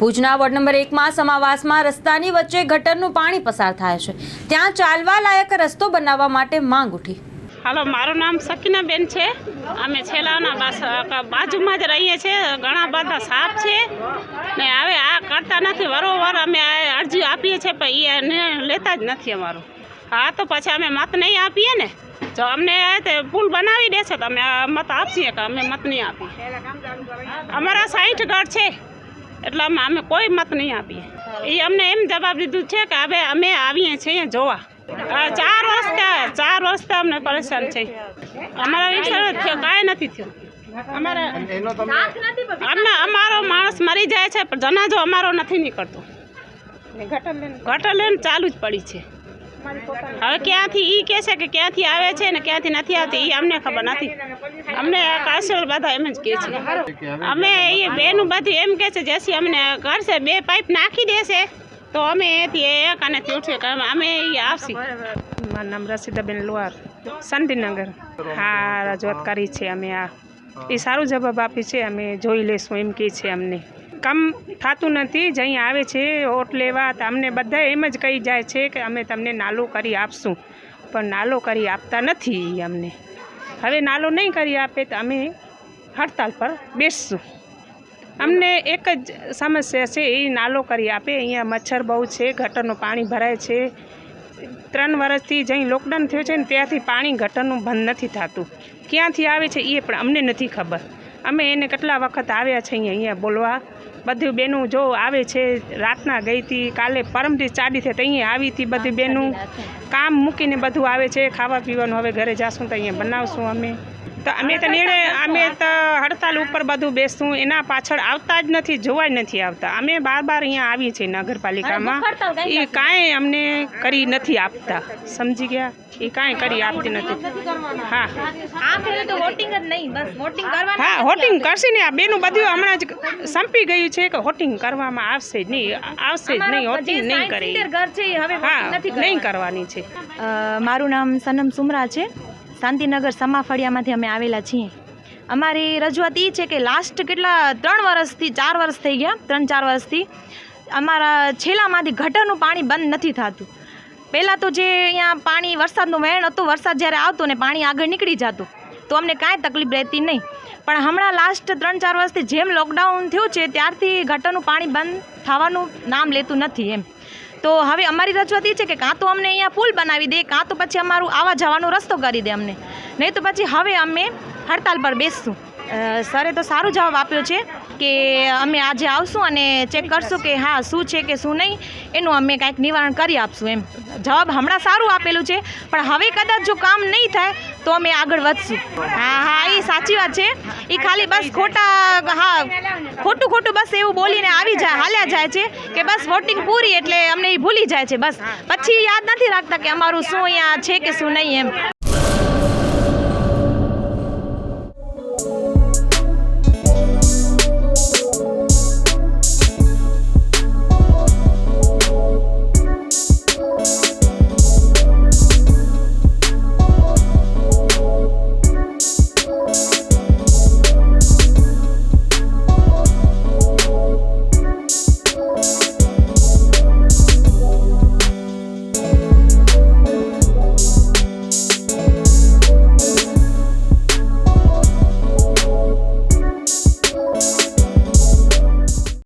ભુજના ward number એકમાં સમાવાસમાં રસ્તાની વચ્ચે ગટરનું પાણી પસાર થાય છે. ત્યાં ચાલવા લાયક રસ્તો બનાવવા માટે માંગ ઉઠી. હાલો, મારું નામ સકીનાબેન છે. અમે છેલ્લાના બાજુમાં જ રહીએ છીએ. ઘણા બધા સાપ છે. ને હવે આ કરતા નથી. વરોવર અમે અરજી આપીએ છીએ, પણ એ લેતા જ નથી અમારું. હા, તો પછી અમે મત નહીં આપીએ ને? જો અમને પુલ બનાવી દેશે તો અમે મત આપીએ કે અમે મત નહીં આપીએ? અમારા સાઠ ગઢ છે. એટલે અમે અમે કોઈ મત નહીં આપીએ. એ અમને એમ જવાબ દીધું છે કે હવે અમે આવીએ છીએ જોવા. ચાર વર્ષ ચાર વર્ષ અમને પરેશાન છે. અમારા વિસ્તાર થયો કાંઈ નથી થયું. અમારા અમને અમારો માણસ મરી જાય છે પણ જનાજો અમારો નથી નીકળતો. ગટર લેન ચાલુ જ પડી છે. હવે ક્યાંથી ઈ કહે છે કે ક્યાંથી આવે છે ને ક્યાંથી નથી આવતી એ અમને ખબર નથી. અમને કાશલ બધા એમ જ કહે છે. અમે એ બેનું બધું એમ કહે છે, જેસી અમને કરશે બે પાઇપ નાખી દેશે તો અમે એથી એક અને કે અમે એ આવશી. મારું નામ રસીદાબેન લોહાર શાંતિનગર હા, રજૂઆત કરી છે અમે આ. એ સારું જવાબ આપી છે, અમે જોઈ લઈશું, એમ કહે છે અમને. કામ થતું નથી, જ અહીં આવે છે, ઓટ લેવા, તો અમને બધા એમ જ કહી જાય છે કે અમે તમને નાલો કરી આપશું. પણ નાલો કરી આપતા નથી અમને. હવે નાલો નહીં કરી આપે તો અમે હડતાલ પર બેસશું. અમને એક જ સમસ્યા છે, એ નાલો કરી આપે. અહીંયા મચ્છર બહુ છે, ગટરનું પાણી ભરાય છે. ત્રણ વર્ષથી જઈ લોકડાઉન થયું છે ને, ત્યાંથી પાણી ગટરનું બંધ નથી થતું. ક્યાંથી આવે છે એ પણ અમને નથી ખબર. અમે એને કેટલા વખત આવ્યા છે અહીંયા અહીંયા બોલવા. બધું બેનું જો આવે છે રાતના ગઈ હતી કાલે પરમથી ચાડી તો અહીંયા આવી હતી બધી બેનું. કામ મૂકીને બધું આવે છે ખાવા પીવાનું હવે ઘરે જાશું તો અહીંયા બનાવશું અમે. તો અમે તો નિર્ણય અમે તો હડતાલ ઉપર બધું બેસું એના પાછળ આવતા જ નથી જોવા જ નથી આવતા. અમે બાર બાર અહીંયા આવીએ છીએ નગરપાલિકામાં. એ કાંઈ અમને કરી નથી આપતા. સમજી ગયા? એ કાંઈ કરી આપતી નથી. હા. આખરે તો વોટિંગ જ નહીં બસ વોટિંગ કરવાનું હા હોટિંગ કરશે ને આ બેનું બધું હમણાં જ સંપી ગયું છે કે હોટિંગ કરવામાં આવશે જ નહીં. આવશે જ નહીં હોટિંગ નહીં કરે. સિત્તેર ઘર છે એ હવે હા નહીં કરવાની. છે. મારું નામ સનમ સુમરા છે. શાંતિનગર સમાફળિયામાંથી અમે આવેલા છીએ. અમારી રજૂઆત એ છે કે લાસ્ટ કેટલા, ત્રણ વર્ષથી, ચાર વર્ષ થઈ ગયા, ત્રણ, ચાર વર્ષથી અમારા છેલ્લામાંથી ગટરનું પાણી બંધ નથી થતું. પહેલાં તો જે અહીંયા પાણી, વરસાદનું વહેણ હતું, વરસાદ જ્યારે આવતો ને પાણી આગળ નીકળી જતું, તો અમને કાંઈ તકલીફ રહેતી નહીં. પણ હમણાં લાસ્ટ ત્રણ, ચાર વર્ષથી જેમ લોકડાઉન થયું છે, ત્યારથી ગટરનું પાણી બંધ થવાનું નામ લેતું નથી એમ. તો હવે અમારી રજૂઆત એ છે કે કાં તો અમને અહીંયા પુલ બનાવી દે કાં તો પછી અમારું આવા જવાનો રસ્તો કરી દે અમને. નહીં તો પછી હવે અમે હડતાલ પર બેસશું. સરે તો સારો જવાબ આપ્યો છે કે અમે આજે આવશું અને ચેક કરશું કે હા શું છે કે શું નહીં એનું અમે કાંઈક નિવારણ કરી આપશું એમ. જવાબ હમણાં સારું આપેલું છે પણ હવે કદાચ જો કામ નહીં થાય તો અમે આગળ વધશું. હા હા એ સાચી વાત છે. એ ખાલી બસ ખોટા, હા, ખોટું ખોટું બસ એવું બોલીને આવી જાય, હાલ્યા જાય છે કે બસ વોટિંગ પૂરી એટલે અમને એ ભૂલી જાય છે બસ. પછી યાદ નથી રાખતા કે અમારું શું અહીંયા છે કે શું નહીં એમ.